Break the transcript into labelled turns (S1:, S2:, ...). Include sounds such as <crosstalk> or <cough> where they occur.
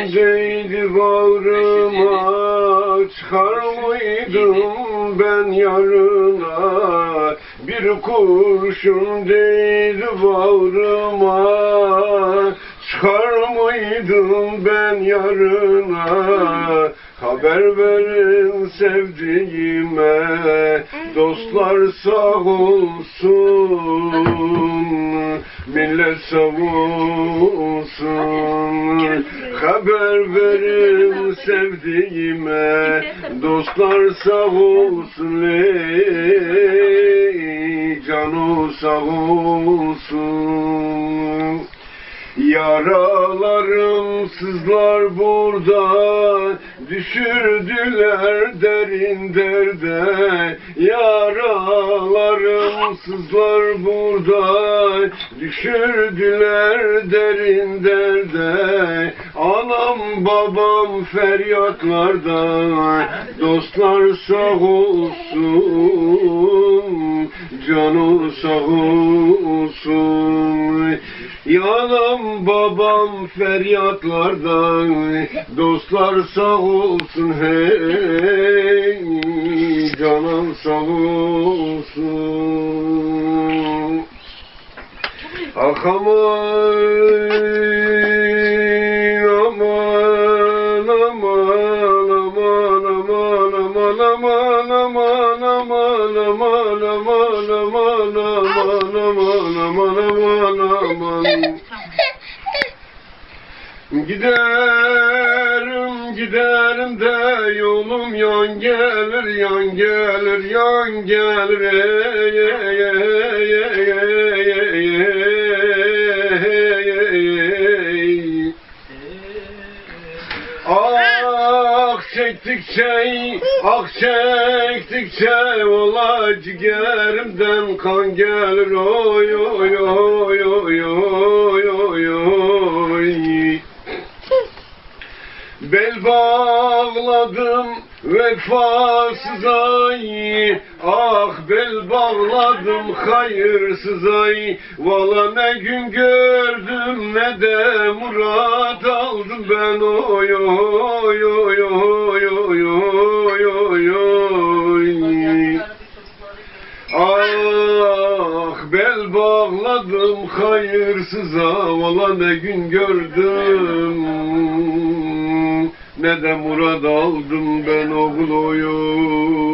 S1: Değdi bağrıma çıkar mıydım ben yarına? Bir kurşun değdi bağrıma çıkar mıydım ben yarına? Haber verin sevdiğime Dostlar sağ olsun Millet sağ olsun Haber verin sevdiğime Dostlar sağ olsun. Ey Canı sağ olsun Yaralarım sızlar burada Düşürdüler derin derde. Yaralarım sızlar burada Düşürdüler derin derde. Anam babam feryatlarda Dostlar sağ olsun Canı sağ olsun Yanam babam feryatlardan Dostlar sağ olsun hey Canım sağ olsun. Ah aman aman aman <laughs> Giderim giderim de yolum yan gelir yan gelir yan gelir. ey, ey, çektikçe, ah çektikçe Valla ciğerimden kan gelir. Oy oy oy oy oy oy Bel bağladım vefasız ay Ah bel bağladım hayırsız ay Valla ne gün gördüm ne de murat aldım ben. Oy oy oy oy oy oy oy oy. Ah bel bağladım hayırsıza Valla ne gün gördüm ne de murad aldım ben oğluyum.